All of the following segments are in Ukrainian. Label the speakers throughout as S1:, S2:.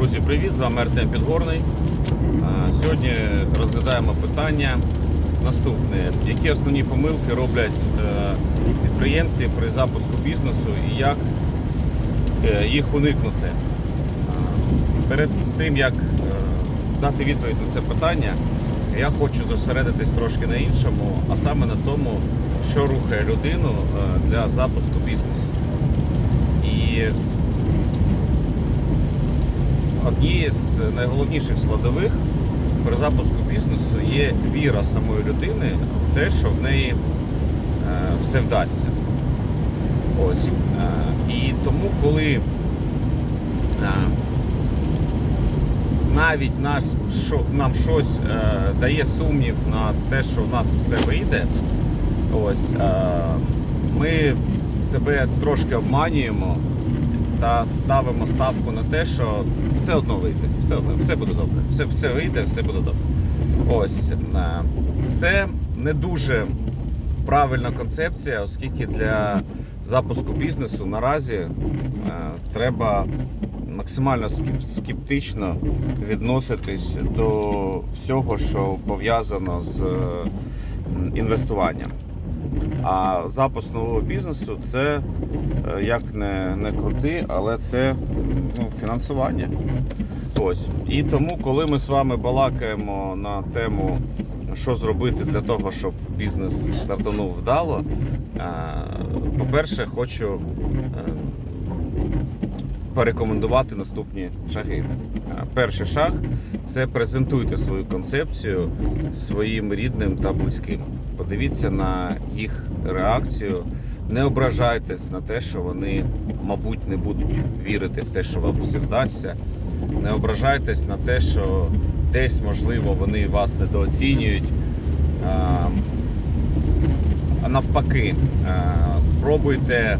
S1: Друзі, привіт! З вами Артем Підгорний. Е, Сьогодні розглядаємо питання наступне. Які основні помилки роблять е, підприємці при запуску бізнесу і як е, їх уникнути? Перед тим, як дати відповідь на це питання, я хочу зосередитись трошки на іншому, а саме на тому, що рухає людину для запуску бізнесу. І однією з найголовніших складових при запуску бізнесу є віра самої людини в те, що в неї е, все вдасться. Ось. Е, і тому, коли е, навіть нас, що, нам щось дає сумнів на те, що в нас все вийде, ось, ми себе трошки обманюємо та ставимо ставку на те, що все одно вийде, все одно, все буде добре, все, все вийде, все буде добре. Ось е, це не дуже правильна концепція, оскільки для запуску бізнесу наразі е, треба максимально скептично відноситись до всього, що пов'язано з інвестуванням. А запуск нового бізнесу це е, як не, не крути, але це ну, фінансування. Ось. І тому, коли ми з вами балакаємо на тему, що зробити для того, щоб бізнес стартанув вдало, е, по-перше, хочу е, порекомендувати наступні шаги. Перший шаг це презентуйте свою концепцію своїм рідним та близьким. Подивіться на їх реакцію. Не ображайтесь на те, що вони, мабуть, не будуть вірити в те, що вам все вдасться. Не ображайтесь на те, що десь, можливо, вони вас недооцінюють. А, А навпаки, спробуйте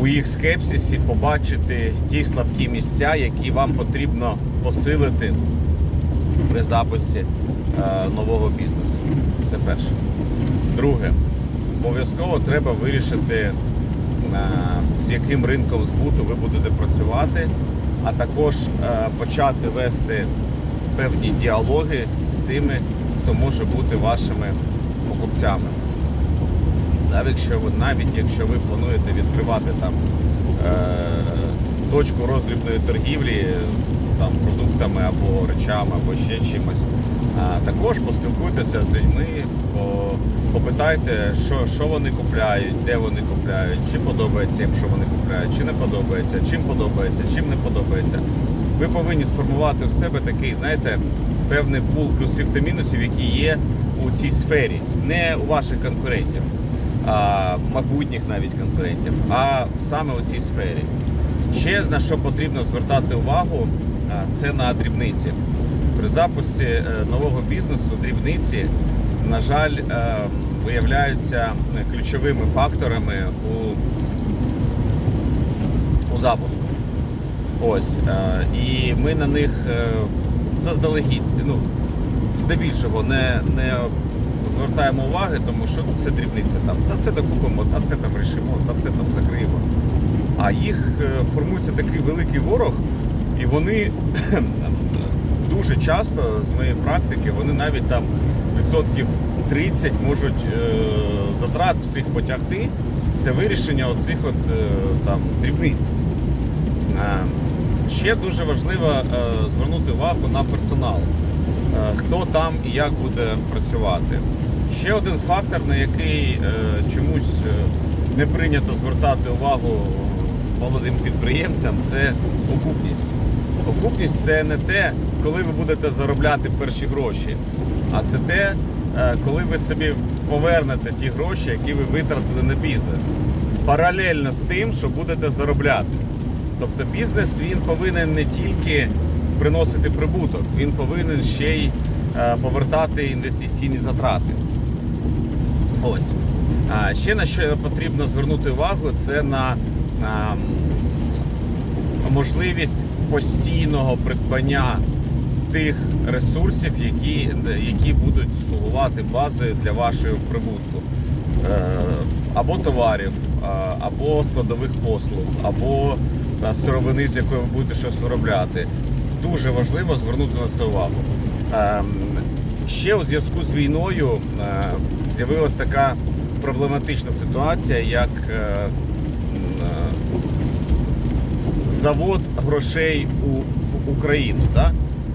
S1: у їх скепсисі побачити ті слабкі місця, які вам потрібно посилити при запуску е, нового бізнесу. Це перше. Друге, обов'язково треба вирішити, е, з яким ринком збуту ви будете працювати, а також е, почати вести певні діалоги з тими, хто може бути вашими покупцями. Навіть якщо ви плануєте відкривати там е, точку роздрібної торгівлі там продуктами або речами, або ще чимось, також поспілкуйтеся з людьми, попитайте, що, що вони купляють, де вони купляють, чи подобається їм, що вони купляють, чи не подобається, чим подобається, чим не подобається. Ви повинні сформувати в себе такий, знаєте, певний пул плюсів та мінусів, які є у цій сфері, не у ваших конкурентів а, майбутніх навіть конкурентів, а саме у цій сфері. Ще на що потрібно звертати увагу, це на дрібниці. При запуску е, нового бізнесу дрібниці, на жаль, е, виявляються ключовими факторами у, у запуску. Ось. е, І ми на них заздалегідь, ну, здебільшого не, не звертаємо уваги, тому що ну, це дрібниця там, та це докупимо, та це там рішимо, та це там закриємо. А їх формується такий великий ворог, і вони дуже часто, з моєї практики, вони навіть там відсотків 30 можуть е, затрат всіх потягти. Це вирішення оцих от е, там дрібниць. Е, Ще дуже важливо е, звернути увагу на персонал, Е, хто там і як буде працювати. Ще один фактор, на який е, чомусь е, не прийнято звертати увагу молодим підприємцям, це окупність. Окупність це не те, коли ви будете заробляти перші гроші, а це те, е, коли ви собі повернете ті гроші, які ви витратили на бізнес. Паралельно з тим, що будете заробляти. Тобто бізнес він повинен не тільки приносити прибуток, він повинен ще й е, повертати інвестиційні затрати. Ось. А ще на що потрібно звернути увагу, це на, на можливість постійного придбання тих ресурсів, які, які будуть слугувати базою для вашого прибутку. Е, Або товарів, або складових послуг, або сировини, з якої ви будете щось виробляти. Дуже важливо звернути на це увагу. Ем, Ще у зв'язку з війною е, з'явилася така проблематична ситуація, як е, е, завод грошей у, в Україну. Да?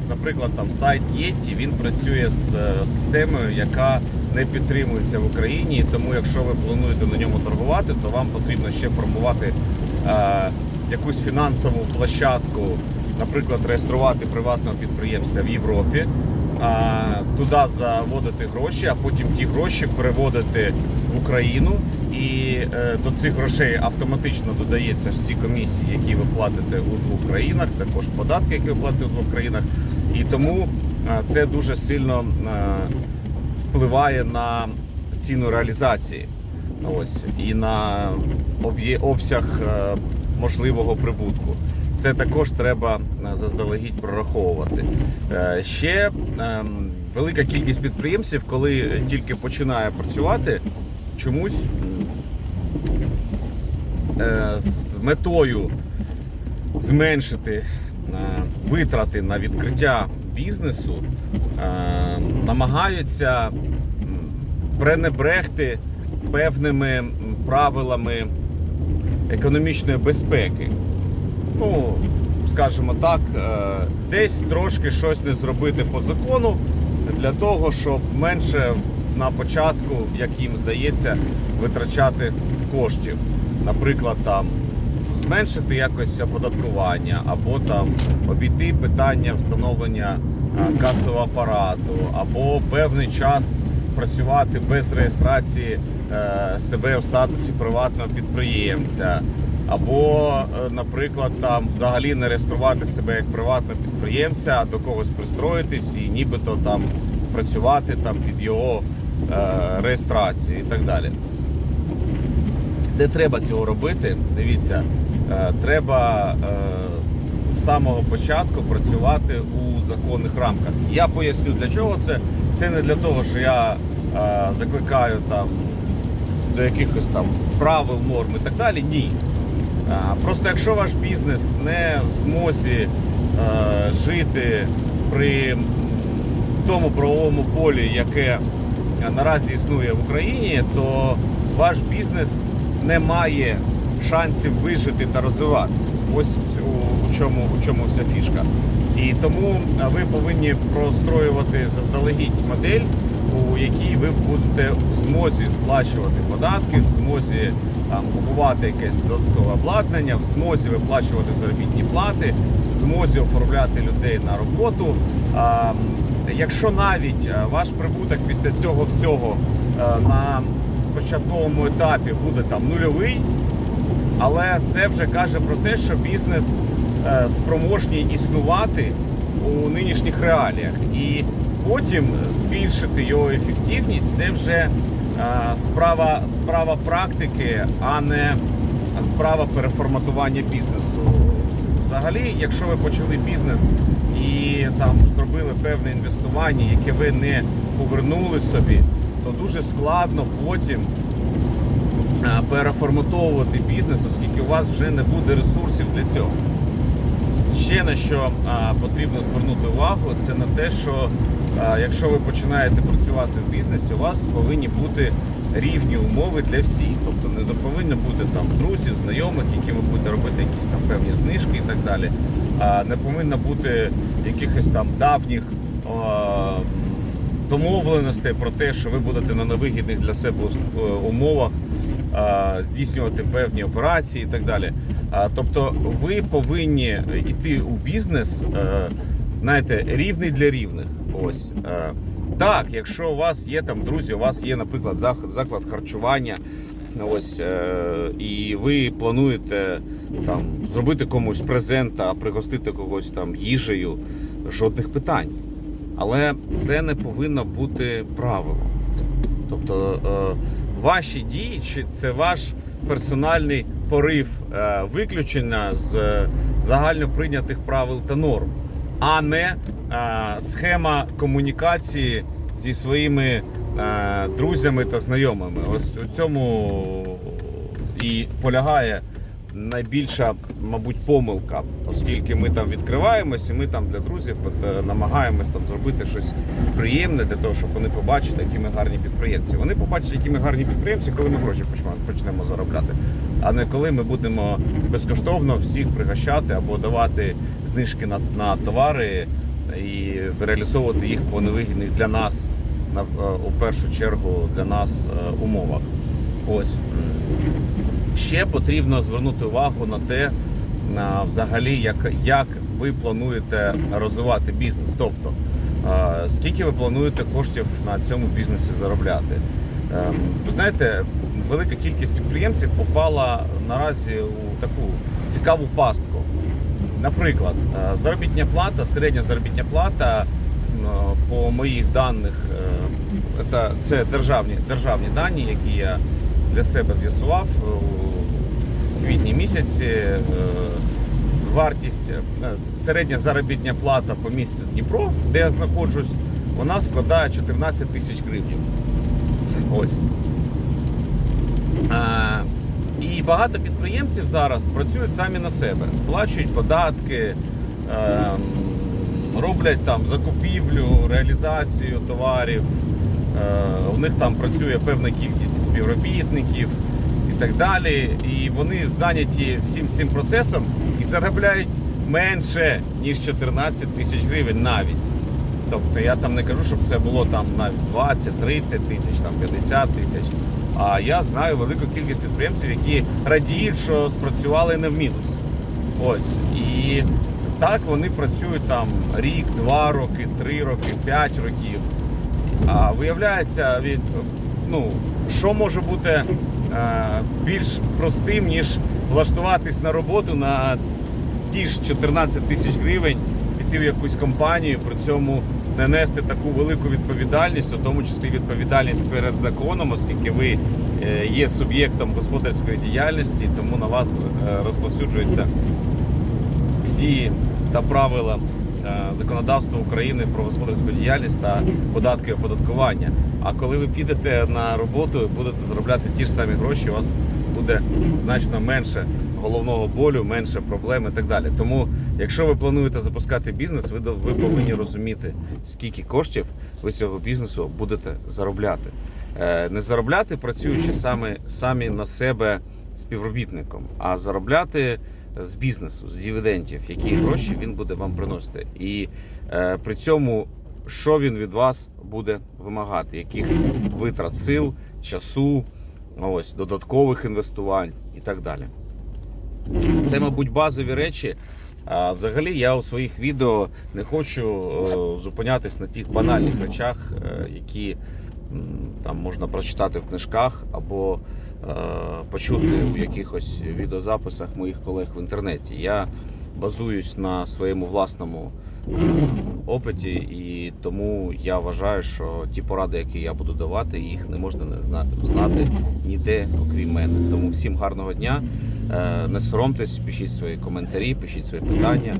S1: Наприклад, там сайт Єтті він працює з е, системою, яка не підтримується в Україні. Тому, якщо ви плануєте на ньому торгувати, то вам потрібно ще формувати е, якусь фінансову площадку, наприклад, реєструвати приватного підприємця в Європі, а, туди заводити гроші, а потім ті гроші переводити Україну. І е, до цих грошей автоматично додається всі комісії, які ви платите у двох країнах, також податки, які ви платите у двох країнах. І тому е, це дуже сильно е, впливає на ціну реалізації. Ось і на обсяг можливого прибутку. Це також треба заздалегідь прораховувати. Ще ем, велика кількість підприємців, коли тільки починає працювати, чомусь е, з метою зменшити е, витрати на відкриття бізнесу, е, намагаються пренебрегти певними правилами економічної безпеки. Ну, скажімо так, е, десь трошки щось не зробити по закону для того, щоб менше на початку, як їм здається, витрачати коштів. Наприклад, там зменшити якось оподаткування, або там обійти питання встановлення касового апарату, або певний час працювати без реєстрації е, себе в статусі приватного підприємця. Або, е, наприклад, там взагалі не реєструвати себе як приватного підприємця, а до когось пристроїтись і нібито там працювати там під його реєстрації і так далі. Де треба цього робити, дивіться, е, треба е, з самого початку працювати у законних рамках. Я поясню для чого це. Це не для того, що я е, закликаю там до якихось там правил, норм і так далі. Ні. Просто якщо ваш бізнес не в змозі е, жити при тому правовому полі, яке е, наразі існує в Україні, то ваш бізнес не має шансів вижити та розвиватися. Ось у, у, чому, у чому вся фішка. І тому ви повинні простроювати заздалегідь модель, у якій ви будете в змозі сплачувати податки, в змозі там, купувати якесь додаткове обладнання, в змозі виплачувати заробітні плати, в змозі оформляти людей на роботу. А, якщо навіть е, ваш прибуток після цього всього е, на початковому етапі буде там нульовий, але це вже каже про те, що бізнес е, спроможний існувати у нинішніх реаліях. І потім збільшити його ефективність це вже справа, справа практики, а не справа переформатування бізнесу. Взагалі, якщо ви почали бізнес і там зробили певне інвестування, яке ви не повернули собі, то дуже складно потім переформатовувати бізнес, оскільки у вас вже не буде ресурсів для цього. Ще на що а, потрібно звернути увагу, це на те, що а, якщо ви починаєте працювати в бізнесі, у вас повинні бути рівні умови для всіх. Тобто не повинно бути там друзів, знайомих, які ви будете робити якісь там певні знижки і так далі. А не повинно бути якихось там давніх домовленостей про те, що ви будете на невигідних для себе е, умовах здійснювати певні операції і так далі. Тобто ви повинні йти у бізнес, е, знаєте, рівний для рівних. Ось е, так, якщо у вас є там друзі, у вас є, наприклад, заклад харчування. Ось е, і ви плануєте там зробити комусь презент, а пригостити когось там їжею, жодних питань. Але це не повинно бути правилом. Тобто е, ваші дії, чи це ваш персональний порив е, виключення з е, загально правил та норм, а не схема комунікації зі своїми е, друзями та знайомими. Ось у цьому і полягає найбільша, мабуть, помилка, оскільки ми там відкриваємось, і ми там для друзів е, намагаємось там зробити щось приємне для того, щоб вони побачили, які ми гарні підприємці. Вони побачать, які ми гарні підприємці, коли ми гроші почнемо заробляти, а не коли ми будемо безкоштовно всіх пригощати або давати знижки на, на товари і реалізовувати їх по невигідних для нас на е, у першу чергу для нас е, умовах. Ось ще потрібно звернути увагу на те, на взагалі, як, як ви плануєте розвивати бізнес. Тобто, е, скільки ви плануєте коштів на цьому бізнесі заробляти. Ем, Ви знаєте, велика кількість підприємців попала наразі у таку цікаву пастку. Наприклад, е, заробітня плата, середня заробітня плата е, по моїх даних, е, це, державні, державні дані, які я для себе з'ясував у квітні місяці. Вартість середня заробітня плата по місті Дніпро, де я знаходжусь, вона складає 14 тисяч гривень. Ось. Багато підприємців зараз працюють самі на себе, сплачують податки, ем, роблять там закупівлю, реалізацію товарів. Е, у них там працює певна кількість співробітників і так далі. І вони зайняті всім цим процесом і заробляють менше, ніж 14 тисяч гривень навіть. Тобто я там не кажу, щоб це було там навіть 20, 30 тисяч, там 50 тисяч. А я знаю велику кількість підприємців, які радіють, що спрацювали не в мінус. Ось. І так вони працюють там рік, два роки, три роки, п'ять років. А виявляється, від, ну, що може бути е, більш простим, ніж влаштуватись на роботу на ті ж 14 тисяч гривень, піти в якусь компанію, при цьому не нести таку велику відповідальність, у тому числі відповідальність перед законом, оскільки ви е, є суб'єктом господарської діяльності, тому на вас е, розповсюджуються дії та правила е, законодавства України про господарську діяльність та податки оподаткування. А коли ви підете на роботу будете заробляти ті ж самі гроші, у вас буде значно менше головного болю, менше проблем і так далі. Тому, якщо ви плануєте запускати бізнес, ви, ви повинні розуміти, скільки коштів ви з цього бізнесу будете заробляти. Е, Не заробляти, працюючи саме самі на себе співробітником, а заробляти з бізнесу, з дивідендів, які гроші він буде вам приносити. І е, при цьому, що він від вас буде вимагати, яких витрат сил, часу, ось додаткових інвестувань і так далі. Це, мабуть, базові речі. А взагалі я у своїх відео не хочу е, зупинятись на тих банальних речах, е, які там можна прочитати в книжках або е, почути у якихось відеозаписах моїх колег в інтернеті. Я базуюсь на своєму власному опиті, і тому я вважаю, що ті поради, які я буду давати, їх не можна знати ніде, окрім мене. Тому всім гарного дня. Е, Не соромтесь, пишіть свої коментарі, пишіть свої питання.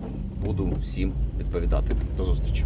S1: Буду всім відповідати. До зустрічі.